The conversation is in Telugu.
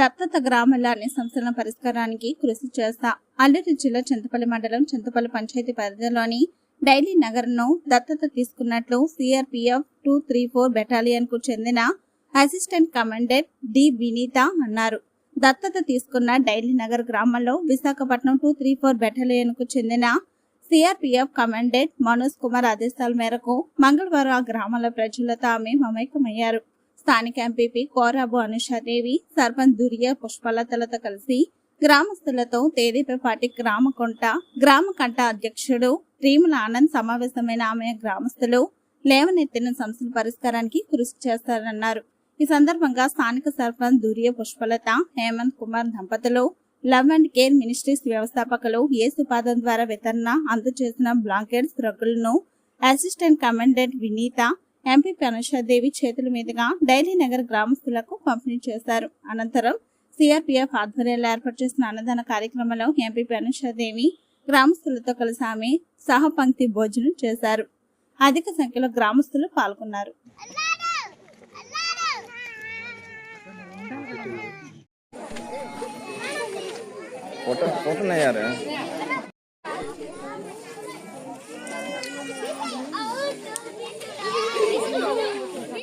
దత్తత గ్రామాల అన్ని సమస్యల పరిష్కారానికి కృషి చేస్తా. అల్లూరి జిల్లా చింతపల్లి మండలం చింతపల్లి పంచాయతీ పరిధిలోని డైలీ నగర్ను దత్తత తీసుకున్నట్లు సిఆర్పిఎఫ్ టూ త్రీ ఫోర్ బెటాలియన్కు చెందిన అసిస్టెంట్ కమాండెంట్ డి వినీత అన్నారు. దత్తత తీసుకున్న డైలీ నగర్ గ్రామంలో విశాఖపట్నం టూ త్రీ ఫోర్ బెటాలియన్కు చెందిన సిఆర్పిఎఫ్ కమాండెంట్ మనోజ్ కుమార్ ఆదేశాల మేరకు మంగళవారం ఆ గ్రామాల ప్రజలతో ఆమె మమేకమయ్యారు. స్థానిక ఎంపీపీ కోరాబు అనుషాదేవి సర్పంచ్ దురియా పుష్పలతలతో కలిసి గ్రామస్తులతో తేదీపై కొంట గ్రామ కంట అధ్యక్షుడు రీముల ఆనంద్ సమావేశమైన ఆమె గ్రామస్తులు లేవనెత్తిన సమస్యల పరిష్కారానికి కృషి చేస్తారన్నారు. ఈ సందర్భంగా స్థానిక సర్పంచ్ దుర్య పుష్పలత హేమంత్ కుమార్ దంపతులు లవ్ అండ్ కేర్ మినిస్ట్రీస్ వ్యవస్థాపకులు ఏ సుపాదం ద్వారా వితరణ అందజేసిన blankets రగ్గులను assistant commandant Vineetha MP Devi చేతుల మీదుగా డైలీ నగర్ గ్రామస్తులకు పంపిణీ చేశారు. అనంతరం సిఆర్పీఎఫ్ ఆధ్వర్యంలో ఏర్పాటు చేసిన అన్నదాన కార్యక్రమంలో ఎంపీ దేవి గ్రామస్తులతో కలిసి ఆమె సహపంక్తి భోజనం చేశారు. అధిక సంఖ్యలో గ్రామస్తులు పాల్గొన్నారు.